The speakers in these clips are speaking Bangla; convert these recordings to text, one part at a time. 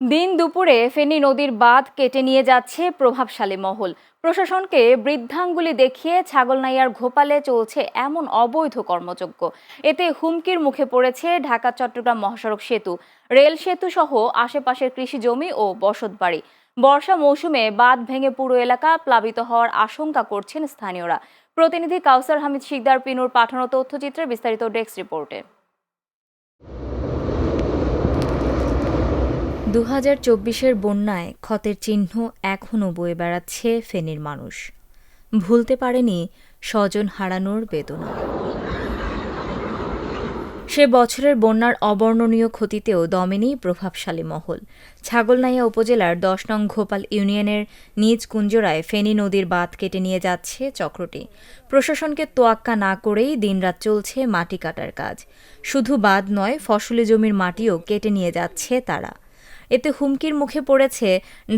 দিন দুপুরে ফেনী নদীর বাঁধ কেটে নিয়ে যাচ্ছে প্রভাবশালী মহল। প্রশাসনকে বৃদ্ধাঙ্গুলি দেখিয়ে ছাগলনাইয়ার ঘোপালে চলছে এমন অবৈধ কর্মযজ্ঞ। এতে হুমকির মুখে পড়েছে ঢাকা, চট্টগ্রাম মহাসড়ক সেতু, রেল সেতু সহ আশেপাশের কৃষি জমি ও বসতবাড়ি বর্ষা মৌসুমে বাঁধ ভেঙে পুরো এলাকা প্লাবিত হওয়ার আশঙ্কা করছেন স্থানীয়রা। প্রতিনিধি কাউসার হামিদ শিকদার, পিনুর পাঠানো তথ্যচিত্রে বিস্তারিত ডেস্ক রিপোর্টে। দু হাজার চব্বিশের বন্যায় ক্ষতের চিহ্ন এখনও বয়ে বেড়াচ্ছে ফেনীর মানুষ। ভুলতে পারেনি স্বজন হারানোর বেদনা। সে বছরের বন্যার অবর্ণনীয় ক্ষতিতেও দমেনি প্রভাবশালী মহল। ছাগলনাইয়া উপজেলার দশ নং ঘোপাল ইউনিয়নের নিজ কুঞ্জরায় ফেনী নদীর বাঁধ কেটে নিয়ে যাচ্ছে চক্রটি। প্রশাসনকে তোয়াক্কা না করেই দিনরাত চলছে মাটি কাটার কাজ। শুধু বাঁধ নয়, ফসলি জমির মাটিও কেটে নিয়ে যাচ্ছে তারা। এতে হুমকির মুখে পড়েছে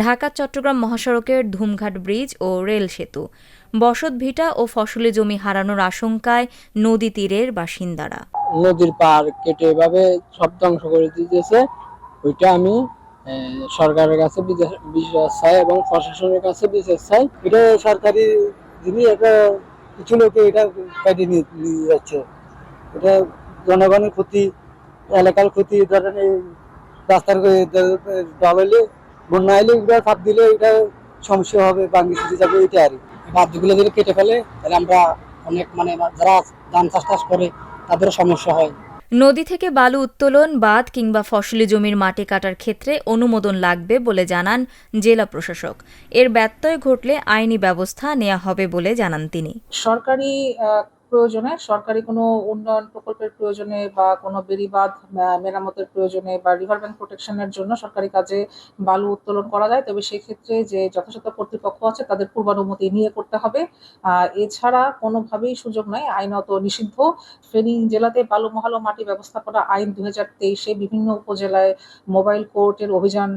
ঢাকা, চট্টগ্রাম মহাসড়কের ধুমঘাট ব্রিজ ও রেল সেতু। বসত ভিটা ও ফসলি জমি হারানোর আশঙ্কায় নদী তীরের বাসিন্দারা। নদীর পার কেটে এভাবে সব ধ্বংস করে দিতেছে। ওইটা আমি সরকারের কাছে বিশ্বাস চাই এবং প্রশাসনের কাছে বিশ্বাস চাই। এটা সরকারি জিনিস, এটা কিছু লোকে এটা কেটে নিয়ে যাচ্ছে। এটা জনগণের ক্ষতি, এলাকার ক্ষতি ধরেন রাস্তার ডালাইলে বন্যা এটা চাপ দিলে এটা সমস্যা হবে চুরি যাবে এটা আর। যদি কেটে ফেলে তাহলে আমরা অনেক মানে যারা ধান চাষ টাস করে তাদের সমস্যা হয়। নদী থেকে বালু উত্তোলন বাঁধ কিংবা ফসলি জমির মাটি কাটার ক্ষেত্রে অনুমোদন লাগবে বলে জানান জেলা প্রশাসক। এর ব্যত্যয় ঘটলে আইনি ব্যবস্থা নেওয়া হবে বলে জানান তিনি। সরকারি প্রয়োজনে, সরকারি কোনো উন্নয়ন প্রকল্পের প্রয়োজনে বা কোনো বেড়িবাঁধ মেরামতের প্রয়োজনে বা রিভার ব্যাংক প্রোটেকশনের জন্য সরকারি কাজে বালু উত্তোলন করা যায়। তবে সেক্ষেত্রে যে যথাযথ কর্তৃপক্ষ আছে, তাদের পূর্বানুমতি নিয়ে করতে হবে। এছাড়া কোনোভাবেই সুযোগ নয় আইনত নিষিদ্ধ। ফেনী জেলাতে বালু মহাল মাটি ব্যবস্থাপনা আইন দু হাজার তেইশে বিভিন্ন উপজেলায় মোবাইল কোর্টের অভিযান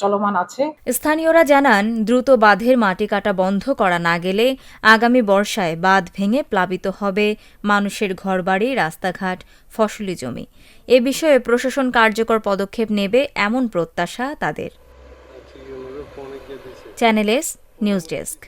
চলমান আছে। স্থানীয়রা জানান দ্রুত বাঁধের মাটি কাটা বন্ধ করা না গেলে আগামী বর্ষায় বাঁধ ভেঙে প্লাবিত হবে মানুষের ঘরবাড়ি রাস্তাঘাট ফসলি জমি। এ বিষয়ে প্রশাসন কার্যকর পদক্ষেপ নেবে এমন প্রত্যাশা তাদের। Channel S news desk.